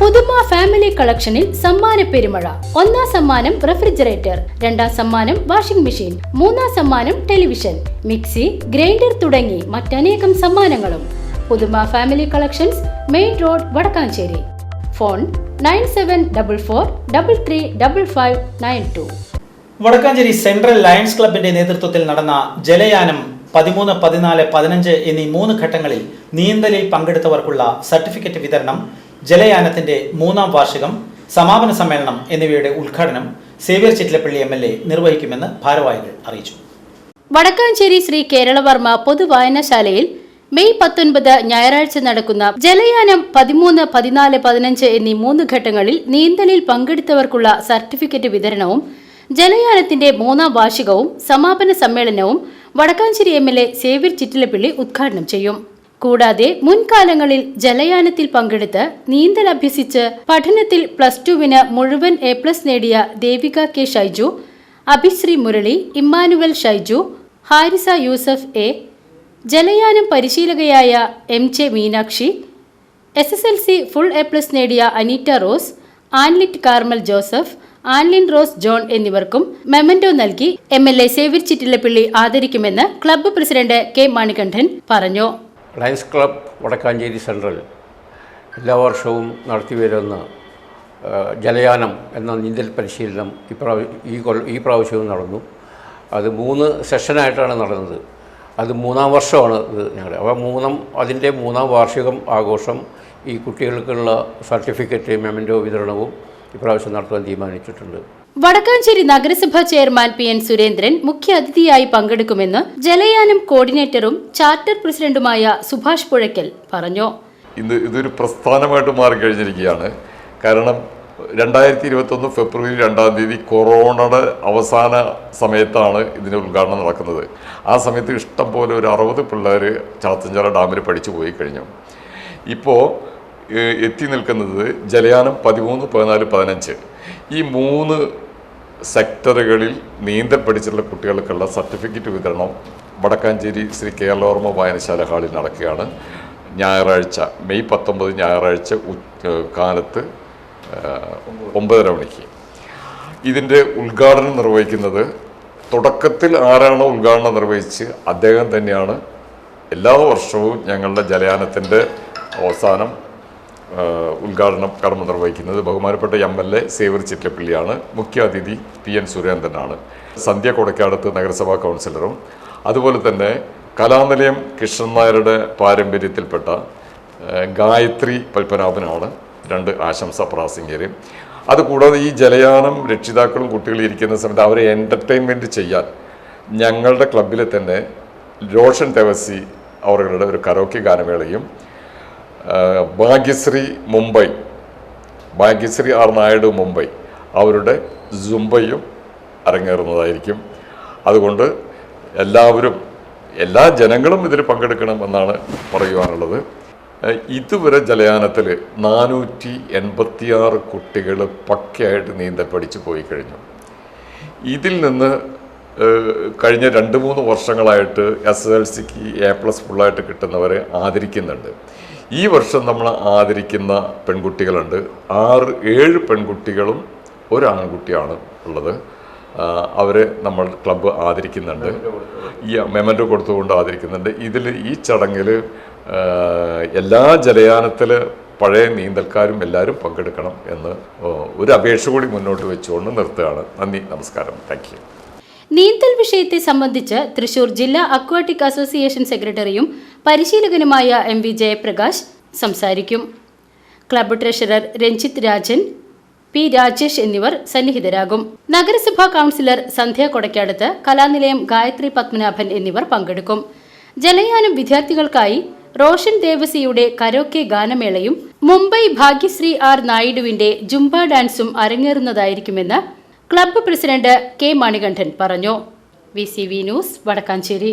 പുതുമ ഫാമിലി കളക്ഷനിൽ സമ്മാന പെരുമഴ. ഒന്നാം സമ്മാനം റെഫ്രിജറേറ്റർ രണ്ടാം സമ്മാനം വാഷിംഗ് മെഷീൻ മൂന്നാം സമ്മാനം ടെലിവിഷൻ മിക്സി ഗ്രൈൻഡർ തുടങ്ങി മറ്റനേകം സമ്മാനങ്ങളും. Puthuma family collections main road Vadakkanchery. Phone nine seven double four double three double five nine two. Vadakkanchery central lions ക്ലബിന്റെ നേതൃത്വത്തിൽ നടന്ന ജലയാനം പതിമൂന്ന് പതിനാല് പതിനഞ്ച് എന്നീ മൂന്ന് ഘട്ടങ്ങളിൽ നീന്തലിൽ പങ്കെടുത്തവർക്കുള്ള സർട്ടിഫിക്കറ്റ് വിതരണം ജലയാനത്തിന്റെ മൂന്നാം വാർഷികം സമാപന സമ്മേളനം എന്നിവയുടെ ഉദ്ഘാടനം Xavier Chittilappally M L A നിർവഹിക്കുമെന്ന് ഭാരവാഹികൾ അറിയിച്ചു. വടക്കാഞ്ചേരി ശ്രീ കേരളവർമ്മ പൊതുവായനശാലയിൽ മെയ് പത്തൊൻപത് ഞായറാഴ്ച നടക്കുന്ന ജലയാനം പതിമൂന്ന് പതിനാല് പതിനഞ്ച് എന്നീ മൂന്ന് ഘട്ടങ്ങളിൽ നീന്തലിൽ പങ്കെടുത്തവർക്കുള്ള സർട്ടിഫിക്കറ്റ് വിതരണവും ജലയാനത്തിന്റെ മൂന്നാം വാർഷികവും സമാപന സമ്മേളനവും Vadakkanchery M L A Xavier Chittilappilly ഉദ്ഘാടനം ചെയ്യും. കൂടാതെ മുൻകാലങ്ങളിൽ ജലയാനത്തിൽ പങ്കെടുത്ത് നീന്തൽ അഭ്യസിച്ച് പഠനത്തിൽ പ്ലസ് ടുവിന് മുഴുവൻ എ പ്ലസ് നേടിയ Devika K Shaiju Abhisree Murali Emmanuel Shaiju Harisa Yusuf A ജലയാനം പരിശീലകയായ M J Meenakshi S S L C full A plus നേടിയ Aneeta rose Anlit Carmel Joseph Anlin rose John എന്നിവർക്കും മെമന്റോ നൽകി M L A Xavier Chittilappilly ആദരിക്കുമെന്ന് club president K Manikandan പറഞ്ഞു. ലയൺസ് ക്ലബ് വടക്കാഞ്ചേരി സെൻട്രൽ എല്ലാ വർഷവും നടത്തിവരുന്ന വരുന്ന ജലയാനം എന്ന നീന്തൽ പരിശീലനം ഇപ്രാവ ഈ ഈ പ്രാവശ്യവും നടന്നു. അത് മൂന്ന് സെഷനായിട്ടാണ് നടന്നത്. അത് മൂന്നാം വർഷമാണ് ഇത് ഞങ്ങളുടെ. അപ്പോൾ മൂന്നാം അതിന്റെ മൂന്നാം വാർഷികം ആഘോഷം ഈ കുട്ടികൾക്കുള്ള സർട്ടിഫിക്കറ്റ് മെമന്റോ വിതരണവും ഇപ്രാവശ്യം നടത്താൻ തീരുമാനിച്ചിട്ടുണ്ട്. വടക്കാഞ്ചേരി നഗരസഭാ ചെയർമാൻ പി എൻ സുരേന്ദ്രൻ മുഖ്യ അതിഥിയായി പങ്കെടുക്കുമെന്ന് ജലയാനം കോർഡിനേറ്ററും ചാർട്ടർ പ്രസിഡന്റുമായ സുഭാഷ് പുഴയ്ക്കൽ പറഞ്ഞു. ഇന്ന് ഇതൊരു പ്രസ്ഥാനമായിട്ട് മാറിക്കഴിഞ്ഞിരിക്കുകയാണ്. കാരണം രണ്ടായിരത്തി ഇരുപത്തൊന്ന് ഫെബ്രുവരി രണ്ടാം തീയതി കൊറോണയുടെ അവസാന സമയത്താണ് ഇതിന്റെ ഉദ്ഘാടനം നടക്കുന്നത്. ആ സമയത്ത് ഇഷ്ടം പോലെ ഒരു അറുപത് പിള്ളേർ ചാത്തഞ്ചാല ഡാമിൽ പഠിച്ചു പോയി കഴിഞ്ഞു. ഇപ്പോൾ എത്തി നിൽക്കുന്നത് ജലയാനം പതിമൂന്ന് പതിനാല് പതിനഞ്ച്. ഈ മൂന്ന് സെക്ടറുകളിൽ നീന്തൽ പഠിച്ചിട്ടുള്ള കുട്ടികൾക്കുള്ള സർട്ടിഫിക്കറ്റ് വിതരണം വടക്കാഞ്ചേരി ശ്രീ കേരളവർമ്മ വായനശാല ഹാളിൽ നടക്കുകയാണ്. ഞായറാഴ്ച മെയ് പത്തൊമ്പത് ഞായറാഴ്ച കാലത്ത് ഒമ്പതര മണിക്ക്. ഇതിന്റെ ഉദ്ഘാടനം നിർവഹിക്കുന്നത് തുടക്കത്തിൽ ആരാണോ ഉദ്ഘാടനം നിർവഹിച്ച് അദ്ദേഹം തന്നെയാണ്. എല്ലാ വർഷവും ഞങ്ങളുടെ ജലയാനത്തിന്റെ അവസാനം ഉദ്ഘാടനം കർമ്മം നിർവഹിക്കുന്നത് ബഹുമാനപ്പെട്ട എം എൽ എ സേവർ ചിറ്റപ്പള്ളിയാണ്. മുഖ്യ അതിഥി പി എൻ സുരേന്ദ്രനാണ്. സന്ധ്യ കൊടക്കാടത്ത് നഗരസഭാ കൗൺസിലറും അതുപോലെ തന്നെ കലാനിലയം കൃഷ്ണൻ നായരുടെ പാരമ്പര്യത്തിൽപ്പെട്ട ഗായത്രി പത്മനാഭനാണ്. രണ്ട് ആശംസ പ്രാസിംഗ്യരും അതുകൂടാതെ ഈ ജലയാനം രക്ഷിതാക്കളും കുട്ടികളും ഇരിക്കുന്ന സമയത്ത് അവരെ എന്റർടൈൻമെന്റ് ചെയ്യാൻ ഞങ്ങളുടെ ക്ലബിലെ തന്നെ രോഷൻ തെവസി അവരുടെ ഒരു കരോക്കി ഗാനമേളയും ഭാഗ്യശ്രീ മുംബൈ. ഭാഗ്യശ്രീ ആർ നായിഡു മുംബൈ. അവരുടെ സുംബയും അരങ്ങേറുന്നതായിരിക്കും. അതുകൊണ്ട് എല്ലാവരും എല്ലാ ജനങ്ങളും ഇതിൽ പങ്കെടുക്കണം എന്നാണ് പറയുവാനുള്ളത്. ഇതുവരെ ജലയാനത്തിൽ നാനൂറ്റി എൺപത്തിയാറ് കുട്ടികൾ പക്കയായിട്ട് നീന്തൽ പഠിച്ചു പോയി കഴിഞ്ഞു. ഇതിൽ നിന്ന് കഴിഞ്ഞ രണ്ട് മൂന്ന് വർഷങ്ങളായിട്ട് എസ് എൽ സിക്ക് എ പ്ലസ് ഫുള്ളായിട്ട് കിട്ടുന്നവരെ ആദരിക്കുന്നുണ്ട്. ഈ വർഷം നമ്മൾ ആദരിക്കുന്ന പെൺകുട്ടികളുണ്ട്. ആറ് ഏഴ് പെൺകുട്ടികളും ഒരു ആൺകുട്ടിയാണ് ഉള്ളത് അവരെ നമ്മൾ ക്ലബ്ബ് ആദരിക്കുന്നുണ്ട്. ഈ മെമന്റോ കൊടുത്തുകൊണ്ട് ആദരിക്കുന്നുണ്ട്. ഇതിൽ ഈ ചടങ്ങിൽ എല്ലാ ജലയാനത്തിൽ പഴയ നീന്തൽക്കാരും എല്ലാവരും പങ്കെടുക്കണം എന്ന് ഒരു അപേക്ഷ കൂടി മുന്നോട്ട് വെച്ചുകൊണ്ട് നിർത്തുകയാണ്. നന്ദി നമസ്കാരം. താങ്ക് നീന്തൽ വിഷയത്തെ സംബന്ധിച്ച് തൃശൂർ ജില്ലാ അക്വാട്ടിക് അസോസിയേഷൻ സെക്രട്ടറിയും പരിശീലകനുമായ എം വി ജയപ്രകാശ് സംസാരിക്കും. Club treasurer Ranjith Rajan P Rajesh എന്നിവർ സന്നിഹിതരാകും. നഗരസഭാ കൗൺസിലർ സന്ധ്യ കൊടക്കാടത്ത് കലാനിലയം ഗായത്രി പത്മനാഭൻ എന്നിവർ പങ്കെടുക്കും. ജലയാനം വിദ്യാർത്ഥികൾക്കായി റോഷൻ ദേവസിയുടെ കരോക്കെ ഗാനമേളയും മുംബൈ ഭാഗ്യശ്രീ ആർ നായിഡുവിന്റെ ജുംബ ഡാൻസും അരങ്ങേറുന്നതായിരിക്കുമെന്ന് ക്ലബ്ബ് പ്രസിഡന്റ് കെ മണികണ്ഠൻ പറഞ്ഞു. V C V news Vadakkanchery.